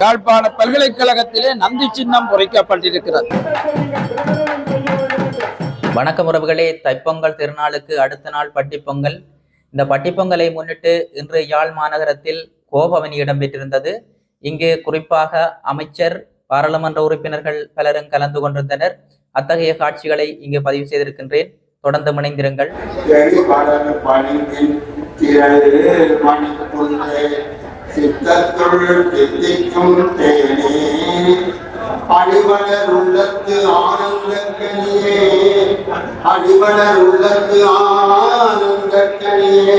யாழ்ப்பாண பல்கலைக்கழகத்திலே நந்தி சின்னம் பொறிக்கப்பட்டிருக்கிறது. வணக்கம் உறவுகளே தைப்பொங்கல் திருநாளுக்கு அடுத்த நாள் பட்டிப்பொங்கல். இந்த பட்டிப்பொங்கலை முன்னிட்டு இன்று யாழ் மாநகரத்தில் கோபவனி இடம்பெற்றிருந்தது. இங்கு குறிப்பாக அமைச்சர் பாராளுமன்ற உறுப்பினர்கள் பலரும் கலந்து கொண்டிருந்தனர். அத்தகைய காட்சிகளை இங்கு பதிவு செய்திருக்கின்றேன். தொடர்ந்து இணைந்திருங்கள். தேடி சித்தத்துள் தித்திக்கும் தேனே அடிவளர் உள்ளத்து ஆனந்தக்கனியே அடிவளர் உள்ளத்து ஆனந்தக்கனியே.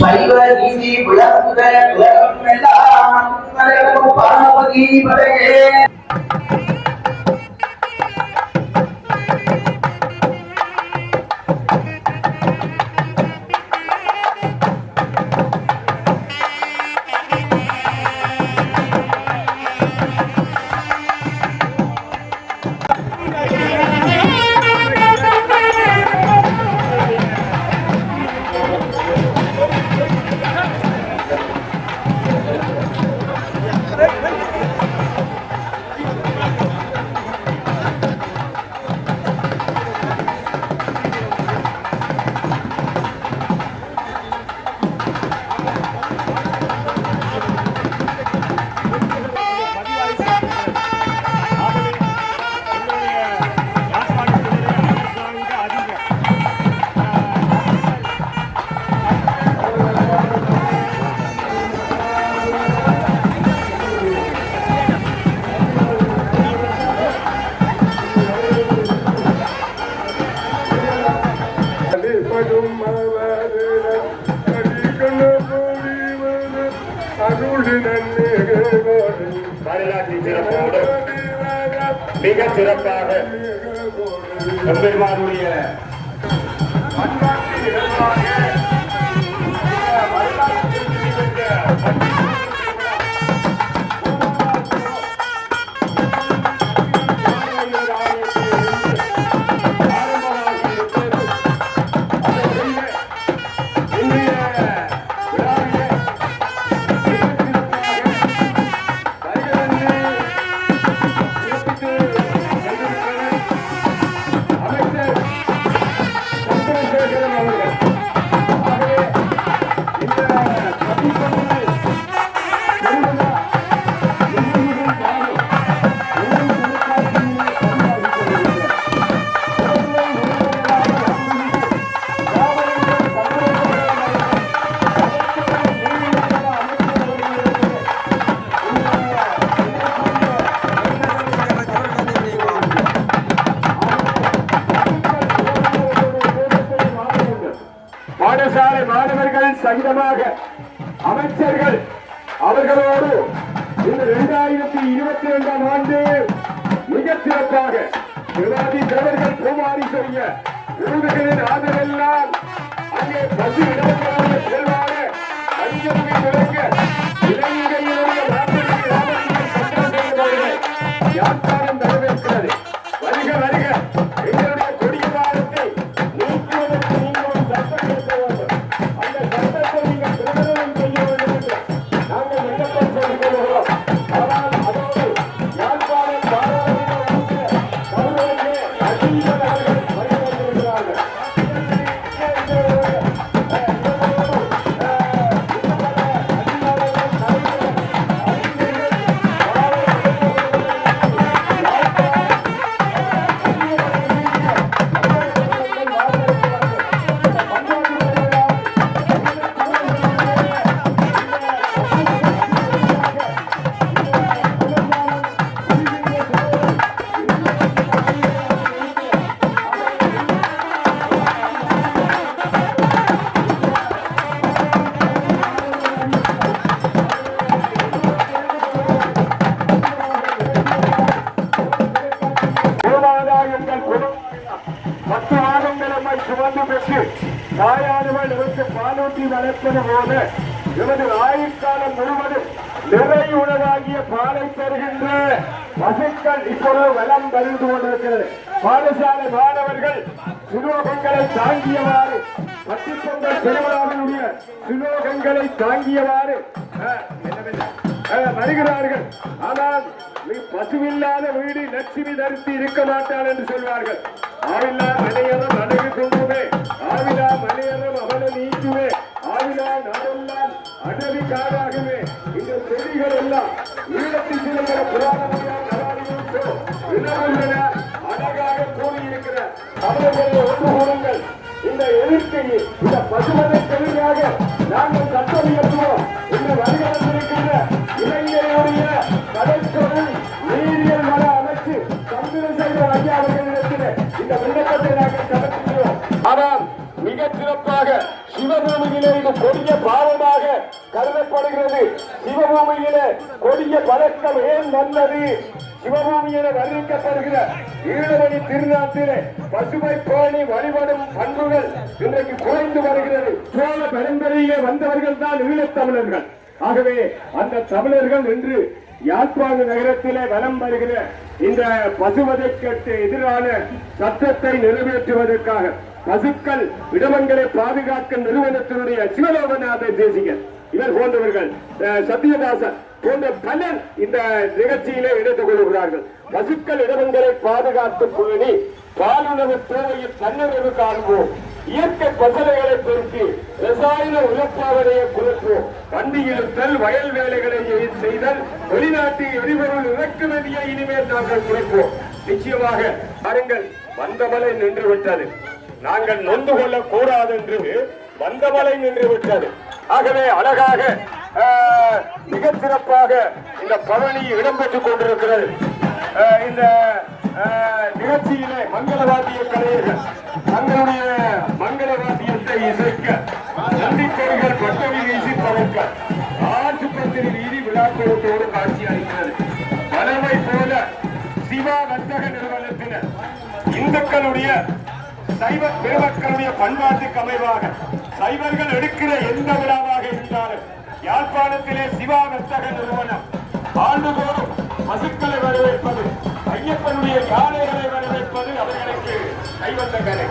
சைவ நீதி உலகம் எல்லாம். பதையே வரலாற்றின் சிறப்போடு மிக சிறப்பாக எம்பெருமானுடைய பண்பாட்டு பூமாரி செய்ய விருதுகளின் ஆதரவெல்லாம் அங்கே பசு இடங்களாக செல்வாக அஞ்சலி எனது ஆயுட்காலம் முழுவதும் நிறை உணவாகிய பாலை தருகின்ற பசுக்கள் இப்பொழுது வலம் பறிந்து கொண்டிருக்கிறது. பாடசாலை மாணவர்கள் சுலோகங்களை தாங்கியவாறு பட்டிப்பொங்கல் திருவிழாவினுடைய சுலோகங்களை தாங்கியவாறு வருகிறார்கள். ஆனால் பசுவில்லாத வீடு லட்சுமி தரித்து இருக்க மாட்டாள் என்று சொல்வார்கள். ஆவில்லா மலையறம் அழகு கொண்டுமே ஆவிலா மலையறம் அவளை அடவி இந்த செடிகள் எல்லாம் ஈழத்தில் சிலங்கிற புராணமையால் அழகாக கூறியிருக்கிற தமிழர்களை ஒன்று இந்த எதிர்க்கையில் இந்த பசுமனை தெளிவாக நாங்கள் சட்டம் இந்த இளைஞருடைய நீரியல் வள அமைச்சு சந்திரசேகர் ஐயா அவர்களிடத்தில் இந்த விண்ணப்பத்தை நாங்கள் ஆனால் மிக சிறப்பாக சிவபூமியிலே இது கொடிய பாவமாக கருதப்படுகிறது. சிவபூமியிலே கொடிய பழக்கம் ஏன் வந்தது? என வர்ணிக்கப்படுகிற ஈழவழி திருநாட்டிலே பசுமை பேணி வழிபடும் பண்புகள் இன்றைக்கு குறைந்து வருகிறது. சோழ பரம்பரையிலே வந்தவர்கள் தான் ஈழத்தமிழர்கள் ஆகவே அந்த தமிழர்கள் இன்று யாழ்ப்பாண நகரத்திலே வலம் வருகிற இந்த பசுவதைக்கு எதிரான சட்டத்தை நிறைவேற்றுவதற்காக பசுக்கள் இடமங்களை பாதுகாக்க நிறுவனத்தினுடைய சிவலோகநாத தேசிகர். இவர் போன்றவர்கள் அஹ், சத்யதாசன் போன்ற பலர் இந்த நிகழ்ச்சியிலே எடுத்துக் கொள்கிறார்கள் பசுக்கள் இடமங்களை பாதுகாக்கும் குழுவி பாலுணவு தேவையில் தன்னுணர்வு காண்போம் இயற்கை பசலைகளை பெருக்கி ரசாயன உலப்பாவதையை குறைப்போம். வண்டி இழுத்தல் வயல் வேலைகளை செய்தல் வெளிநாட்டு எரிபொருள் இறக்குமதியை இனிமேல் நாங்கள் குறைப்போம். நிச்சயமாக பாருங்கள் வந்தமலை நின்று விட்டது நாங்கள் நொந்து கொள்ள கூடாது என்று வந்தமலை நின்று விட்டது ஆகவே அழகாக ஆஹ், சிறப்பாக இந்த பழனி இடம்பெற்றுக் கொண்டிருக்கிறது. ஆஹ், இந்த ஆஹ், நிகழ்ச்சியிலே மங்களவாத்திய கலைஞர்கள் தங்களுடைய மங்களவாத்தியத்தை இசைக்க நம்பிக்கைகள் பட்டவி வீசி பறக்க பத்திரி வீதி விழாக்கோட்டோடு காட்சி அளிக்கிறது வளமை போல சிவா வர்த்தக நிறுவனத்தினர் இந்துக்களுடைய சைவ பெருமக்களுடைய பண்பாட்டுக்கு அமைவாக சைவர்கள் எடுக்கிற எந்த விழாவாக இருந்தாலும் யாழ்ப்பாணத்திலே சிவா வர்த்தக நிறுவனம் ஆண்டுதோறும் பசுக்களை வரவேற்பது ஐயப்பனுடைய யானைகளை வரவேற்பது அவர்களுக்கு கைவந்த கலை.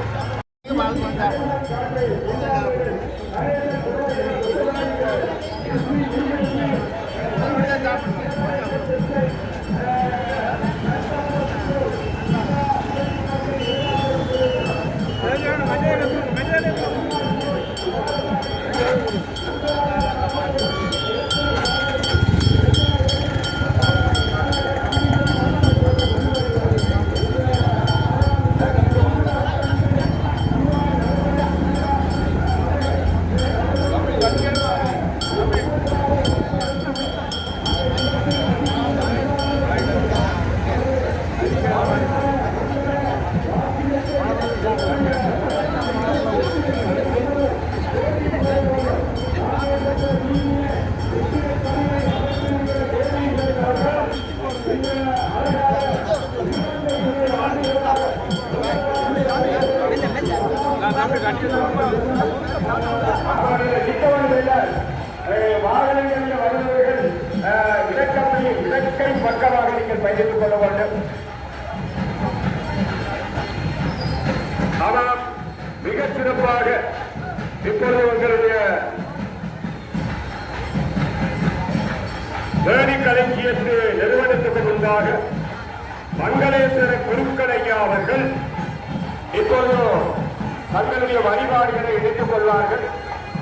வாகனங்களில் வருபவர்கள் அஹ், இலக்கத்தை இலக்கை பக்கமாக நீங்கள் பயணித்துக் கொள்ள வேண்டும் ஆனால் மிக சிறப்பாக இப்பொழுது உங்களுடைய வேடி களஞ்சியத்து நிறுவனத்துக்கு முன்பாக மங்களேஸ்வர குருக்களையா அவர்கள் இப்பொழுது தங்களுடைய வழிபாடுகளை இணைத்துக் கொள்வார்கள்.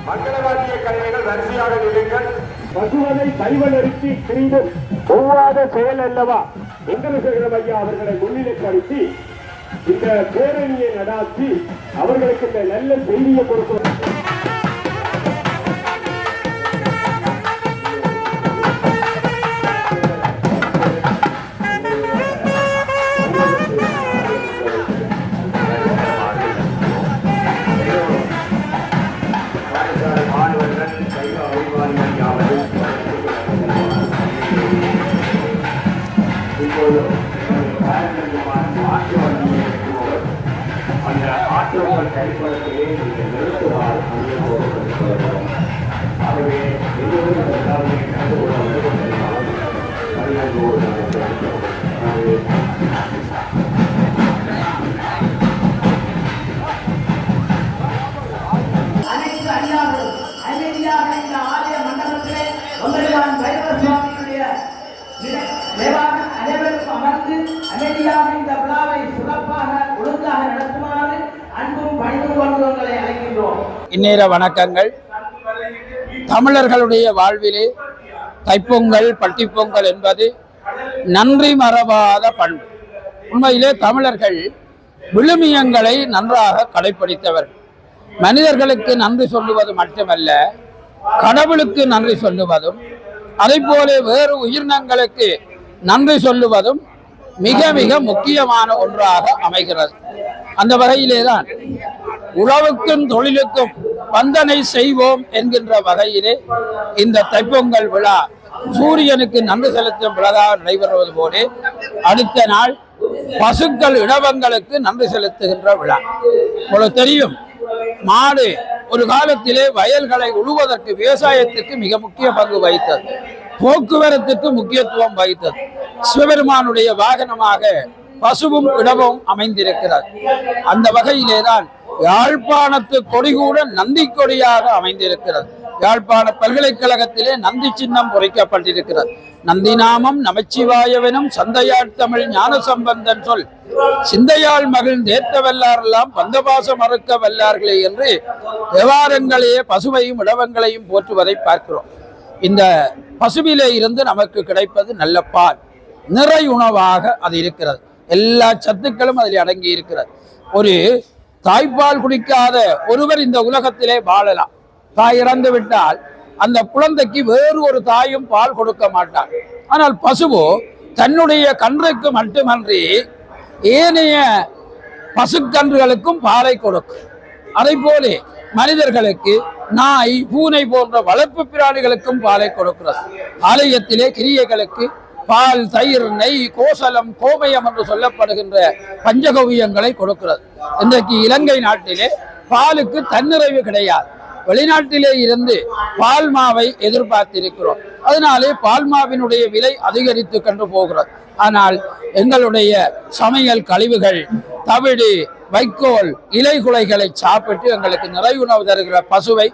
மங்களவாத்திய கலைஞர்கள் வரிசையாக நிறுங்கள் பசுவதை கைவலறுத்தி நெருக்கி ஒவ்வாத செயல் அல்லவா? இந்திரசேகரம் ஐயா அவர்களை முன்னிலைப்படுத்தி இந்த பேரணியை நடாத்தி அவர்களுக்கு இந்த நல்ல செய்தியை கொடுக்கும் ஆற்றோங்கள் கைப்படத்தையே நீங்கள் நிறுத்துவார் ஆகவே எல்லோரும் இந்த விழாவை கலந்து கொள்ள வந்து கொண்டிருந்தாலும் அறிவர்களோடு நாங்கள் ஆகவே இந்நேர வணக்கங்கள். தமிழர்களுடைய வாழ்விலே தைப்பொங்கல் பட்டிப்பொங்கல் என்பது நன்றி மறவாத பண்பு. உண்மையிலே தமிழர்கள் விழுமியங்களை நன்றாக கடைபிடித்தவர்கள் மனிதர்களுக்கு நன்றி சொல்லுவது மட்டுமல்ல கடவுளுக்கு நன்றி சொல்லுவதும் அதை போல வேறு உயிரினங்களுக்கு நன்றி சொல்லுவதும் மிக மிக முக்கியமான ஒன்றாக அமைகிறது. அந்த வகையிலே தான் உழவுக்கும் தொழிலுக்கும் வந்தனை செய்வோம் என்கின்ற வகையிலே இந்த தைப்பொங்கல் விழா சூரியனுக்கு நன்றி செலுத்தும் விழாவாக நடைபெறுவது போலே அடுத்த நாள் பசுக்கள் இடவங்களுக்கு நன்றி செலுத்துகின்ற விழா. உங்களுக்கு தெரியும் மாடு ஒரு காலத்திலே வயல்களை உழுவதற்கு விவசாயத்திற்கு மிக முக்கிய பங்கு வகித்தது. போக்குவரத்துக்கு முக்கியத்துவம் வகித்தது. சிவபெருமானுடைய வாகனமாக பசுவும் இடமும் அமைந்திருக்கிறார் அந்த வகையிலே தான் யாழ்ப்பாணத்து கொடி கூட நந்தி கொடியாக அமைந்திருக்கிறது. யாழ்ப்பாண பல்கலைக்கழகத்திலே நந்தி சின்னம் பொறிக்கப்பட்டிருக்கிறது. நந்தி நாமம் நமச்சிவாயவனும் சந்தையாள் தமிழ் ஞான சம்பந்தன் சொல். சிந்தையாள் மகிழ் தேர்த்த வல்லாரெல்லாம் பந்தபாசம் மறுக்க வல்லார்களே என்று தேவாரங்களையே பசுவையும் இடவங்களையும் போற்றுவதை பார்க்கிறோம். இந்த பசுவிலே இருந்து நமக்கு கிடைப்பது நல்ல பால். நிறை உணவாக அது இருக்கிறது. எல்லா சத்துக்களும் அதில் அடங்கி இருக்கிறது ஒரு தாய்ப்பால் குடிக்காத ஒருவர் இந்த உலகத்திலே வாழலாம். தாய் இறந்து விட்டால் அந்த குழந்தைக்கு வேறு ஒரு தாயும் பால் கொடுக்க மாட்டார் ஆனால் பசுவோ தன்னுடைய கன்றுக்கு மட்டுமன்றி ஏனைய பசுக்கன்றுகளுக்கும் பாலை கொடுக்கும். அதை போலே மனிதர்களுக்கு நாய் பூனை போன்ற வளர்ப்பு பிராணிகளுக்கும் பாலை கொடுக்கிறது. ஆலயத்திலே கிரியைகளுக்கு பால் தயிர் நெய் கோசலம் கோமயம் என்று சொல்லப்படுகின்ற பஞ்சகவியங்களை கொடுக்கிறது. இன்றைக்கு இலங்கை நாட்டிலே பாலுக்கு தன்னிறைவு கிடையாது. வெளிநாட்டிலே இருந்து பால் மாவை எதிர்பார்த்திருக்கிறோம். அதனாலே பால் மாவினுடைய விலை அதிகரித்து கண்டு போகிறது. ஆனால் எங்களுடைய சமையல் கழிவுகள் தவிடு வைக்கோல் இலை குலைகளை சாப்பிட்டு எங்களுக்கு நிறைவுணவு தருகிற பசுவை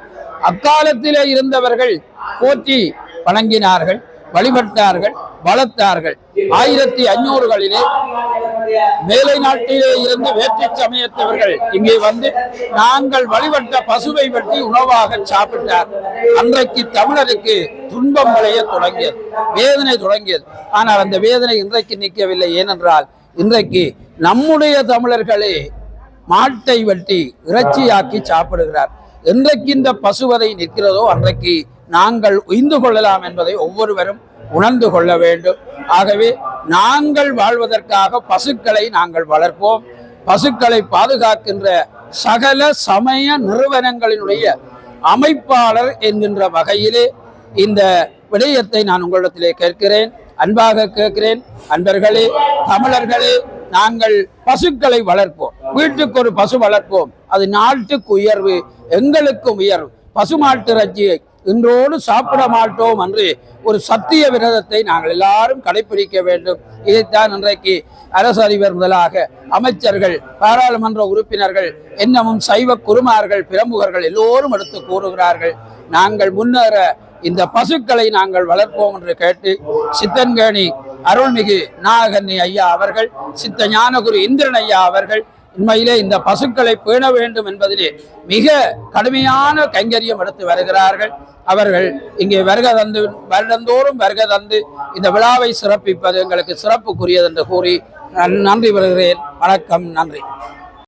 அக்காலத்திலே இருந்தவர்கள் போற்றி வணங்கினார்கள். வழிபட்டார்கள் வளர்த்தார்கள். ஆயிரத்தி அஞ்சூறுகளிலே மேலை நாட்டிலே இருந்து வேற்று சமயத்தவர்கள் இங்கே வந்து நாங்கள் வழிபட்ட பசுவை வெட்டி உணவாக சாப்பிட்டார். அன்றைக்கு தமிழருக்கு துன்பம் விளைய தொடங்கியது வேதனை தொடங்கியது. ஆனால் அந்த வேதனை இன்றைக்கு நிற்கவில்லை. ஏனென்றால் இன்றைக்கு நம்முடைய தமிழர்களே மாட்டை வெட்டி இறைச்சியாக்கி சாப்பிடுகிறார். என்றைக்கு இந்த பசுவதை நிற்கிறதோ அன்றைக்கு நாங்கள் உய்ந்து கொள்ளலாம் என்பதை ஒவ்வொருவரும் உணர்ந்து கொள்ள வேண்டும். ஆகவே நாங்கள் வாழ்வதற்காக பசுக்களை நாங்கள் வளர்ப்போம். பசுக்களை பாதுகாக்கின்ற சகல சமய நிறுவனங்களினுடைய அமைப்பாளர் என்கின்ற வகையிலே இந்த விடயத்தை நான் உங்களிடத்திலே கேட்கிறேன். அன்பாக கேட்கிறேன். அன்பர்களே தமிழர்களே நாங்கள் பசுக்களை வளர்ப்போம். வீட்டுக்கு ஒரு பசு வளர்ப்போம். அது நாட்டுக்கு உயர்வு எங்களுக்கும் உயர்வு. பசுமாட்டு இறைச்சியை இன்றோடு சாப்பிட மாட்டோம் என்று ஒரு சத்திய விரதத்தை நாங்கள் எல்லாரும் கடைபிடிக்க வேண்டும். இதைத்தான் இன்றைக்கு அரசு அதிபர் முதலாக அமைச்சர்கள் பாராளுமன்ற உறுப்பினர்கள் என்னமும் சைவ குருமார்கள் பிரமுகர்கள் எல்லோரும் எடுத்து கூறுகிறார்கள். நாங்கள் முன்னேற இந்த பசுக்களை நாங்கள் வளர்ப்போம் என்று கேட்டு சித்தன்கேணி அருள்மிகு நாகன்னி ஐயா அவர்கள் சித்த ஞானகுரு இந்திரன் ஐயா அவர்கள் உண்மையிலே இந்த பசுக்களை பேண வேண்டும் என்பதிலே மிக கடுமையான கைங்கரியம் எடுத்து வருகிறார்கள். அவர்கள் இங்கே வருக தந்து வருடந்தோறும் வருக தந்து இந்த விழாவை சிறப்பிப்பது எங்களுக்கு சிறப்புக்குரியது என்று கூறி நன்றி வருகிறேன் வணக்கம் நன்றி.